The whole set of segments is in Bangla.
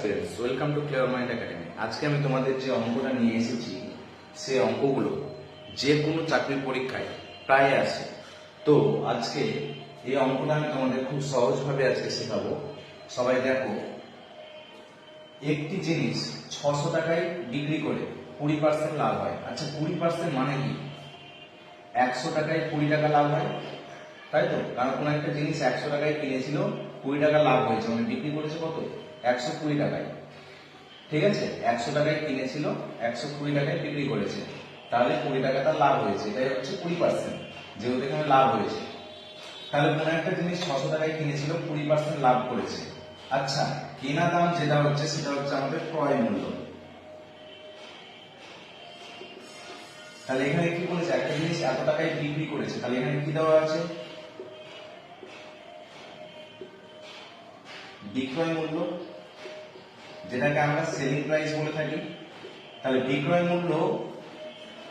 Students welcome to clear mind academy আজকে আমি তোমাদের যে অঙ্কটা নিয়ে এসেছি, সেই অঙ্কগুলো যে কোনো চাকরির পরীক্ষায় প্রায় আসে। তো আজকে এই অঙ্কটা আমি তোমাদের খুব সহজভাবে আজকে শেখাবো। সবাই দেখো, একটি জিনিস ছশো টাকায় বিক্রি করে কুড়ি পার্সেন্ট লাভ হয়। আচ্ছা কুড়ি পার্সেন্ট মানে কি? একশো টাকায় কুড়ি টাকা লাভ হয় তাই তো? কারণ কোনো একটা জিনিস একশো টাকায় কিনেছিল, কুড়ি টাকা লাভ হয়েছে মানে বিক্রি করেছে কত? একশো কুড়ি টাকায়। ঠিক আছে? একশো টাকায় কিনেছিল, একশো কুড়ি টাকায় বিক্রি করেছে। তাহলে কুড়ি টাকা তার লাভ হয়েছে, এটাই হচ্ছে কুড়ি পার্সেন্ট যেহেতু এখানে লাভ হয়েছে। তাহলে কোনো একটা জিনিস ছশো টাকায় কিনেছিল, কুড়ি পার্সেন্ট লাভ করেছে। আচ্ছা কেনা দাম যেটা হচ্ছে, সেটা হচ্ছে আমাদের ক্রয় মূল্য। তাহলে এখানে কি বলেছে? একটা জিনিস এত টাকায় বিক্রি করেছে, তাহলে এখানে কি দেওয়া আছে? বিক্রয় মূল্য, যেটাকে আমরা সেলিং প্রাইস বলে থাকি, তাহলে বিক্রয় মূল্য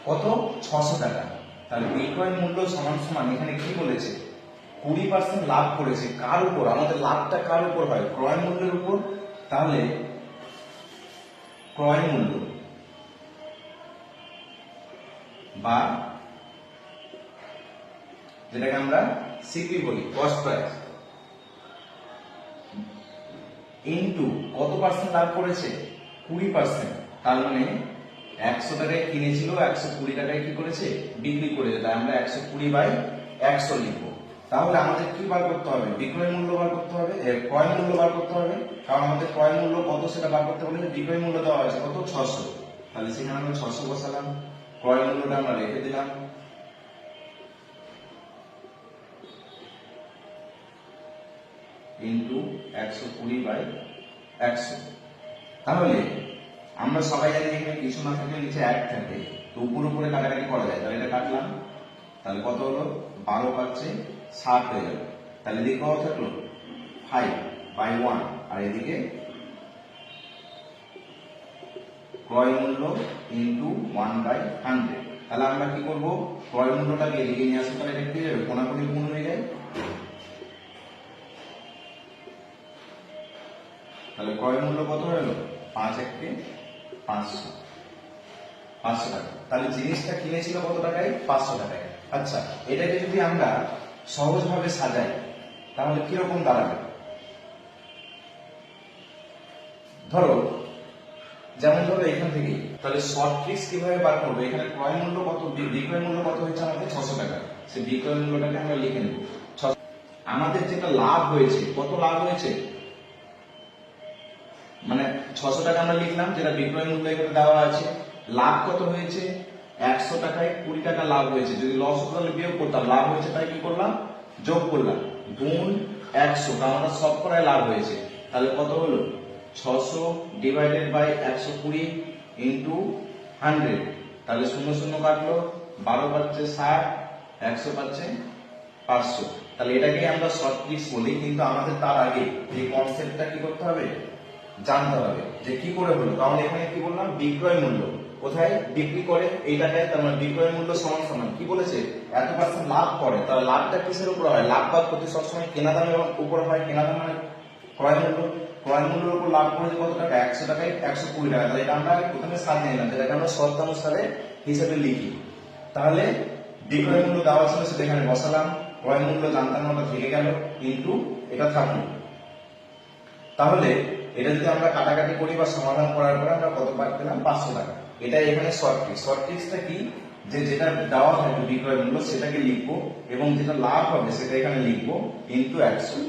কত? ছশো টাকা। তাহলে বিক্রয় মূল্য সমান সমান, এখানে কি বলেছে? কুড়ি পার্সেন্ট লাভ করেছে। কার উপর? আমাদের লাভটা কার উপর হয়? ক্রয় মূল্যের উপর। তাহলে ক্রয় মূল্য বা যেটাকে আমরা সিপি বলি কস্ট প্রাইস ইন্টু কত পার্সেন্ট লাভ করেছে? কুড়ি পার্সেন্ট তার মানে একশো টাকায় কিনেছিল, একশো কুড়ি টাকায় কি করেছে? বিক্রি করেছে। তাই আমরা একশো কুড়ি বাই একশো লিখব। তাহলে আমাদের কি বার করতে হবে? বিক্রয় মূল্য বার করতে হবে? ক্রয় মূল্য বার করতে হবে। কারণ আমাদের ক্রয় মূল্য কত সেটা বার করতে বলে বিক্রয় মূল্য দেওয়া আছে কত? ছশো। তাহলে সেখানে আমরা ছশো বসালাম। ক্রয় মূল্যটা আমরা রেখে দিলাম। ইন্টু একশো কুড়ি বাই একশো। তাহলে আমরা সবাই জানি এখানে কিছু না থাকলে নিচে এক থাকে। তো উপর উপরে কাটাকাটি করা যায়। তাহলে এটা কাটলাম। তাহলে কত হলো? বারো পাচ্ছে ষাট হয়ে গেল তাহলে এদিকে কত থাকল? ফাইভ বাই ওয়ান আর এদিকে ক্রয় মূল্য ইন্টু ওয়ান বাই হান্ড্রেড তাহলে আমরা কি করব? ক্রয় মূল্যটাকে এদিকে নিয়ে আসতে পারে কি যাবে? কোনাকুনি গুণ হয়ে যায়। তাহলে ক্রয় মূল্য কত হলো পাঁচ একটি পাঁচশো। পাঁচশো টাকা। তাহলে জিনিসটা কিনেছিল কত টাকায়? পাঁচশো টাকায়। আচ্ছা এটাকে যদি আমরা সহজভাবে সাজাই, তাহলে কীরকম দাঁড়াবে? ধরো, যেমন ধরো এখান থেকে, তাহলে শর্ট ট্রিক্স কীভাবে বার করব? এখানে ক্রয় মূল্য কত? বিক্রয় মূল্য কত হয়েছে আমাদের ছশো টাকা। সেই বিক্রয় মূল্যটাকে আমরা লিখে নেব। আমাদের যেটা লাভ হয়েছে, কত লাভ হয়েছে? মানে ছশো টাকা আমরা লিখলাম, যেটা বিক্রয় মূল্য এখানে দেওয়া আছে। লাভ কত হয়েছে? একশো টাকায় কুড়ি টাকা লাভ হয়েছে। যদি লস হতো তাহলে বিয়োগ করতাম। লাভ হয়েছে তাই কি করলাম? যোগ করলাম। গুণ একশো আমরা সব করায় লাভ হয়েছে। তাহলে কত হলো? ছশো ডিভাইডেড বাই একশো কুড়ি ইন্টু হান্ড্রেড তাহলে শূন্য শূন্য কাটলো। বারো পাচ্ছে ষাট, একশো পাচ্ছে পাঁচশো। তাহলে এটাকে আমরা শর্ট ট্রিক্স বলি, কিন্তু আমাদের তার আগে এই কনসেপ্টটা কি করতে হবে? জানতে হবে যে কি করে হলো। কারণ এখানে কি বললাম? বিক্রয় মূল্য। কোথায় বিক্রি করে? এই টাকায় তার মানে বিক্রয় মূল্য সমান সমান। কি বলেছে? এত পার্সেন্ট লাভ করে। তাহলে লাভটা কিসের উপর হয়? লাভ বাদ প্রতি সবসময় কেনা দামের উপর হয়। কেনা দাম মানে ক্রয় মূল্য। ক্রয় মূল্যের উপর লাভ করেছে কত টাকা? একশো টাকায় একশো কুড়ি টাকা। তাহলে এটা আমরা প্রথমে সাজিয়ে নিলাম। যেটাকে আমরা শর্তানুসারে হিসেবে লিখি। তাহলে বিক্রয় মূল্য দেওয়া ছিল সেটা এখানে বসালাম। ক্রয় মূল্য জানতাম ওটা থেকে গেল। কিন্তু এটা থাকল। তাহলে এটা যদি আমরা কাটাকাটি করি বা সমাধান করার পরে আমরা কত পেলাম? পাঁচশো টাকা। এটা এখানে শর্ট ট্রিক্স শর্ট কি? যে যেটা দেওয়া থাকবে বিক্রয় মূল্য, সেটাকে লিখব এবং যেটা লাভ হবে, সেটা এখানে লিখব ইন্টু একশো।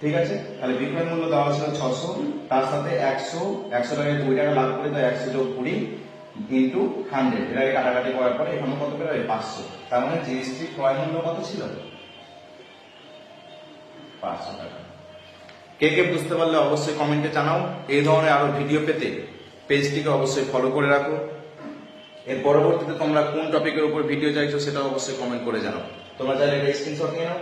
ঠিক আছে? তাহলে বিক্রয় মূল্য দেওয়া ছিল ছশো, তার সাথে একশো একশো টাকায় কুড়ি টাকা লাভ করে তো একশো যোগ কুড়ি ইন্টু হান্ড্রেড এটাকে কাটাকাটি করার পরে এখানে কত বেরোবে পাঁচশো। তার মানে জিএসটি ক্রয় মূল্য কত ছিল? পাঁচশো টাকা। কে কে বুঝতে পারলে অবশ্যই কমেন্টে জানাও। এই ধরনের আরও ভিডিও পেতে পেজটিকে অবশ্যই ফলো করে রাখো। এর পরবর্তীতে তোমরা কোন টপিকের উপর ভিডিও চাইছো সেটা অবশ্যই কমেন্ট করে জানাও। তোমরা চাইলে স্ক্রিনশট নিয়ে নাও।